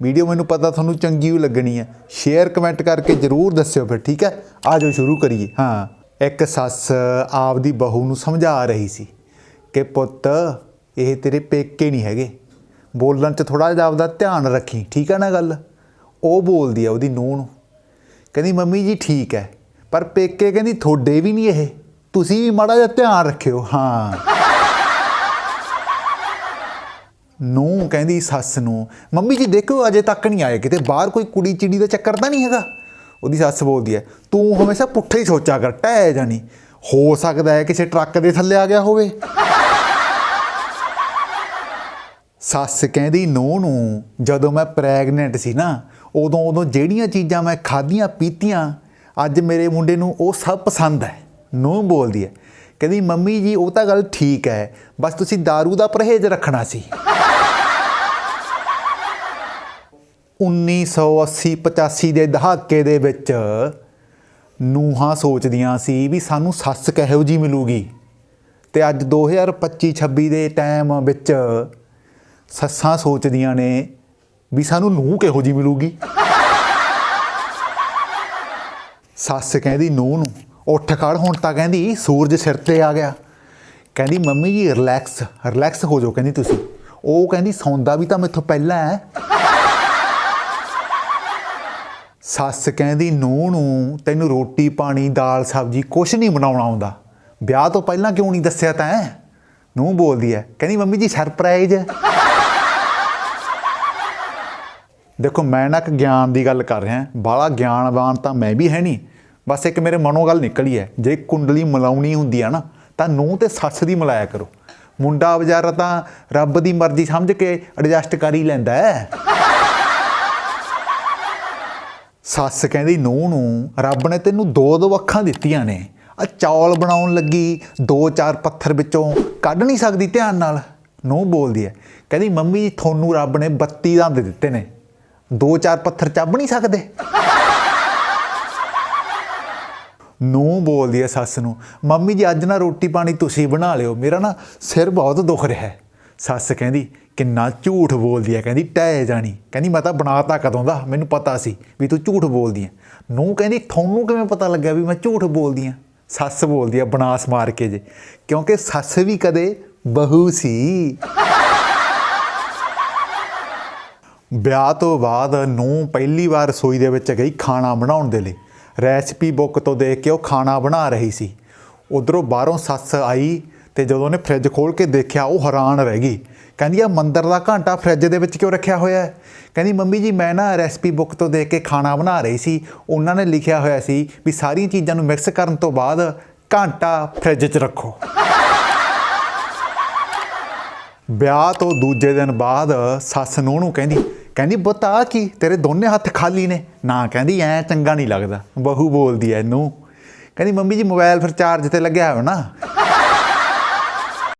Video ਮੈਨੂੰ ਪਤਾ ਤੁਹਾਨੂੰ ਚੰਗੀ ਵੀ ਲੱਗਣੀ ਹੈ ਸ਼ੇਅਰ ਕਮੈਂਟ ਕਰਕੇ ਜਰੂਰ ਦੱਸਿਓ ਫਿਰ, ਠੀਕ ਹੈ? ਆ ਜਾਓ, ਸ਼ੁਰੂ ਕਰੀਏ। ਹਾਂ, ਇੱਕ ਸੱਸ ਆਪਦੀ ਬਹੂ ਨੂੰ ਸਮਝਾ ਰਹੀ ਸੀ ਕਿ ਪੁੱਤ, ਇਹ ਤੇਰੇ ਪੇਕੇ ਨਹੀਂ ਹੈਗੇ। ਬੋਲਣ 'ਚ ਥੋੜਾ ਜਿਹਾ ਆਪਦਾ ਧਿਆਨ ਰੱਖੀ, ਠੀਕ ਹੈ ਨਾ ਗੱਲ? ਉਹ ਬੋਲਦੀ ਆ ਉਹਦੀ ਨੂੰਹ ਨੂੰ, ਕਹਿੰਦੀ, ਮੰਮੀ ਜੀ, ਠੀਕ ਹੈ, ਪਰ ਪੇਕੇ ਕਹਿੰਦੀ, ਤੁਹਾਡੇ ਵੀ ਨਹੀਂ ਇਹ। ਤੁਸੀਂ ਵੀ ਮਾੜਾ ਜਿਹਾ ਧਿਆਨ ਰੱਖਿਓ। ਹਾਂ। ਨੂੰ, ਕਹਿੰਦੀ ਸੱਸ ਨੂੰ, ਮੰਮੀ ਜੀ ਦੇਖੋ ਅਜੇ ਤੱਕ ਨਹੀਂ ਆਏ। ਕਿਤੇ ਬਾਹਰ ਕੋਈ ਕੁੜੀ ਚਿੜੀ ਦਾ ਚੱਕਰ ਤਾਂ ਨਹੀਂ ਹੈਗਾ? ਉਹਦੀ ਸੱਸ ਬੋਲਦੀ ਹੈ, ਤੂੰ ਹਮੇਸ਼ਾ ਪੁੱਠੇ ਹੀ ਸੋਚਿਆ ਕਰ, ਟਹਿ ਜਾਣੀ ਹੋ ਸਕਦਾ ਹੈ ਕਿਸੇ ਟਰੱਕ ਦੇ ਥੱਲੇ ਆ ਗਿਆ ਹੋਵੇ। ਸੱਸ ਕਹਿੰਦੀ ਨੂੰਹ ਨੂੰ, ਜਦੋਂ ਮੈਂ ਪ੍ਰੈਗਨੈਂਟ ਸੀ ਨਾ, ਉਦੋਂ ਉਦੋਂ ਜਿਹੜੀਆਂ ਚੀਜ਼ਾਂ ਮੈਂ ਖਾਧੀਆਂ, ਪੀਤੀਆਂ, ਅੱਜ ਮੇਰੇ ਮੁੰਡੇ ਨੂੰ ਉਹ ਸਭ ਪਸੰਦ ਹੈ। ਨੂੰਹ ਬੋਲਦੀ ਹੈ, ਕਹਿੰਦੀ, ਮੰਮੀ ਜੀ, ਉਹ ਤਾਂ ਗੱਲ ਠੀਕ ਹੈ, ਬਸ ਤੁਸੀਂ दारू ਦਾ ਪਰਹੇਜ਼ ਰੱਖਣਾ ਸੀ। 1980 85 ਦੇ ਦਹਾਕੇ ਦੇ ਵਿੱਚ ਨੂਹਾਂ ਸੋਚਦੀਆਂ ਸੀ ਵੀ ਸਾਨੂੰ ਸੱਸ ਕਿਹੋ ਜੀ ਮਿਲੂਗੀ ਤੇ ਅੱਜ 2025 26 ਦੇ ਟਾਈਮ ਵਿੱਚ ਸੱਸਾਂ ਸੋਚਦੀਆਂ ਨੇ ਵੀ ਸਾਨੂੰ ਨੂੰਹ ਕਿਹੋ ਜੀ ਮਿਲੂਗੀ। ਸੱਸ ਕਹਿੰਦੀ, ਨੂੰਹ ਨੂੰ ਉੱਠ ਖੜ, ਹੁਣ ਤਾਂ ਕਹਿੰਦੀ ਸੂਰਜ ਸਿਰ ਤੇ ਆ ਗਿਆ। ਕਹਿੰਦੀ, ਮੰਮੀ ਜੀ ਰਿਲੈਕਸ ਰਿਲੈਕਸ ਹੋ ਜਾਓ। ਕਹਿੰਦੀ, ਤੁਸੀਂ। ਉਹ ਕਹਿੰਦੀ, ਸੌਂਦਾ ਵੀ ਤਾਂ ਮੈਥੋਂ ਪਹਿਲਾਂ ਹੈ। ਸੱਸ ਕਹਿੰਦੀ, ਨੂੰਹ ਨੂੰ ਤੈਨੂੰ ਰੋਟੀ, ਪਾਣੀ, ਦਾਲ, ਸਬਜ਼ੀ ਕੁਛ ਨਹੀਂ ਬਣਾਉਣਾ ਆਉਂਦਾ। ਵਿਆਹ ਤੋਂ ਪਹਿਲਾਂ ਕਿਉਂ ਨਹੀਂ ਦੱਸਿਆ ਤੈਂ? ਨੂੰਹ ਬੋਲਦੀ ਹੈ, ਕਹਿੰਦੀ, ਮੰਮੀ ਜੀ ਸਰਪ੍ਰਾਈਜ਼ ਦੇਖੋ, ਮੈਂ ਨਾ ਇੱਕ ਗਿਆਨ ਦੀ ਗੱਲ ਕਰ ਰਿਹਾ ਬਾਲਾ ਗਿਆਨਵਾਨ ਤਾਂ ਮੈਂ ਵੀ ਹੈ ਨਹੀਂ। ਬਸ ਇੱਕ ਮੇਰੇ ਮਨੋਂ ਗੱਲ ਨਿਕਲੀ ਹੈ, ਜੇ ਕੁੰਡਲੀ ਮਲਾਉਣੀ ਹੁੰਦੀ ਆ ਨਾ, ਤਾਂ ਨੂੰਹ ਤੇ ਸੱਸ ਦੀ ਮਿਲਾਇਆ ਕਰੋ। ਮੁੰਡਾ ਵਿਚਾਰਾ ਤਾਂ ਰੱਬ ਦੀ ਮਰਜ਼ੀ ਸਮਝ ਕੇ ਐਡਜਸਟ ਕਰ ਹੀ ਲੈਂਦਾ ਹੈ। ਸੱਸ ਕਹਿੰਦੀ, ਨੂੰਹ ਨੂੰ, ਰੱਬ ਨੇ ਤੈਨੂੰ ਦੋ ਦੋ ਅੱਖਾਂ ਦਿੱਤੀਆਂ ਨੇ। ਆ ਚੌਲ ਬਣਾਉਣ ਲੱਗੀ, ਦੋ ਚਾਰ ਪੱਥਰ ਵਿੱਚੋਂ। ਕੱਢ ਨਹੀਂ ਸਕਦੀ ਧਿਆਨ ਨਾਲ। ਨੂੰਹ ਬੋਲਦੀ ਹੈ, ਕਹਿੰਦੀ, ਮੰਮੀ ਜੀ, ਤੁਹਾਨੂੰ ਰੱਬ ਨੇ 32 ਦੰਦ ਦਿੱਤੇ ਨੇ। ਦੋ ਚਾਰ ਪੱਥਰ ਚੱਬ ਨਹੀਂ ਸਕਦੇ? ਨੂੰਹ ਬੋਲਦੀ ਹੈ ਸੱਸ ਨੂੰ, ਮੰਮੀ ਜੀ, ਅੱਜ ਨਾ ਰੋਟੀ ਪਾਣੀ ਤੁਸੀਂ ਬਣਾ ਲਿਓ। ਮੇਰਾ ਨਾ ਸਿਰ ਬਹੁਤ ਦੁਖ ਰਿਹਾ ਹੈ। ਸੱਸ ਕਹਿੰਦੀ, ਕਿੰਨਾ ਝੂਠ ਬੋਲਦੀ ਹੈ ਕਹਿੰਦੀ, ਟਹਿ ਜਾਣੀ। ਕਹਿੰਦੀ, ਮੈਂ ਤਾਂ ਬਣਾਤਾ ਕਦੋਂ ਦਾ? ਮੈਨੂੰ ਪਤਾ ਸੀ ਵੀ ਤੂੰ ਝੂਠ ਬੋਲਦੀ ਹੈ ਨੂੰ ਕਹਿੰਦੀ, ਤੁਹਾਨੂੰ ਕਿਵੇਂ ਪਤਾ ਲੱਗਿਆ ਵੀ ਮੈਂ ਝੂਠ ਬੋਲਦੀ ਹਾਂ ਸੱਸ ਬੋਲਦੀ ਹੈ ਬਨਾਸ ਮਾਰ ਕੇ ਜੇ। ਕਿਉਂਕਿ ਸੱਸ ਵੀ ਕਦੇ ਬਹੂ ਸੀ। ਵਿਆਹ ਤੋਂ ਬਾਅਦ ਨੂੰ ਪਹਿਲੀ ਵਾਰ ਰਸੋਈ ਦੇ ਵਿੱਚ ਗਈ ਖਾਣਾ ਬਣਾਉਣ ਦੇ ਲਈ। ਰੈਸਪੀ ਬੁੱਕ ਤੋਂ ਦੇਖ ਕੇ ਉਹ ਖਾਣਾ ਬਣਾ ਰਹੀ ਸੀ। ਉਧਰੋਂ ਬਾਹਰੋਂ ਸੱਸ ਆਈ ਤੇ ਜਦੋਂ ਉਹਨੇ ਫ੍ਰਿਜ ਖੋਲ ਕੇ ਦੇਖਿਆ, ਉਹ ਹੈਰਾਨ ਰਹਿ ਗਈ। ਕਹਿੰਦੀ ਆ ਮੰਦਰ ਦਾ ਘੰਟਾ ਫ੍ਰਿਜ ਦੇ ਵਿੱਚ ਕਿਉਂ ਰੱਖਿਆ ਹੋਇਆ ਹੈ? ਕਹਿੰਦੀ, ਮੰਮੀ ਜੀ, ਮੈਂ ਨਾ ਰੈਸਪੀ ਬੁੱਕ ਤੋਂ ਦੇਖ ਕੇ ਖਾਣਾ ਬਣਾ ਰਹੀ ਸੀ। ਉਹਨਾਂ ਨੇ ਲਿਖਿਆ ਹੋਇਆ ਸੀ ਵੀ ਸਾਰੀਆਂ ਚੀਜ਼ਾਂ ਨੂੰ ਮਿਕਸ ਕਰਨ ਤੋਂ ਬਾਅਦ ਘੰਟਾ ਫ੍ਰਿਜ 'ਚ ਰੱਖੋ। ਵਿਆਹ ਤੋਂ ਦੂਜੇ ਦਿਨ ਬਾਅਦ ਸੱਸ ਨੂੰਹ ਨੂੰ ਕਹਿੰਦੀ ਕਹਿੰਦੀ ਬਤਾ ਕੀ? ਤੇਰੇ ਦੋਨੇ ਹੱਥ ਖਾਲੀ ਨੇ? ਨਾ ਕਹਿੰਦੀ, ਐ ਚੰਗਾ ਨਹੀਂ ਲੱਗਦਾ। ਬਹੂ ਬੋਲਦੀ ਐ ਇਹਨੂੰ। ਕਹਿੰਦੀ, ਮੰਮੀ ਜੀ ਮੋਬਾਈਲ ਫਿਰ ਚਾਰਜ ਤੇ ਲੱਗਿਆ ਹੋਇਆ ਨਾ?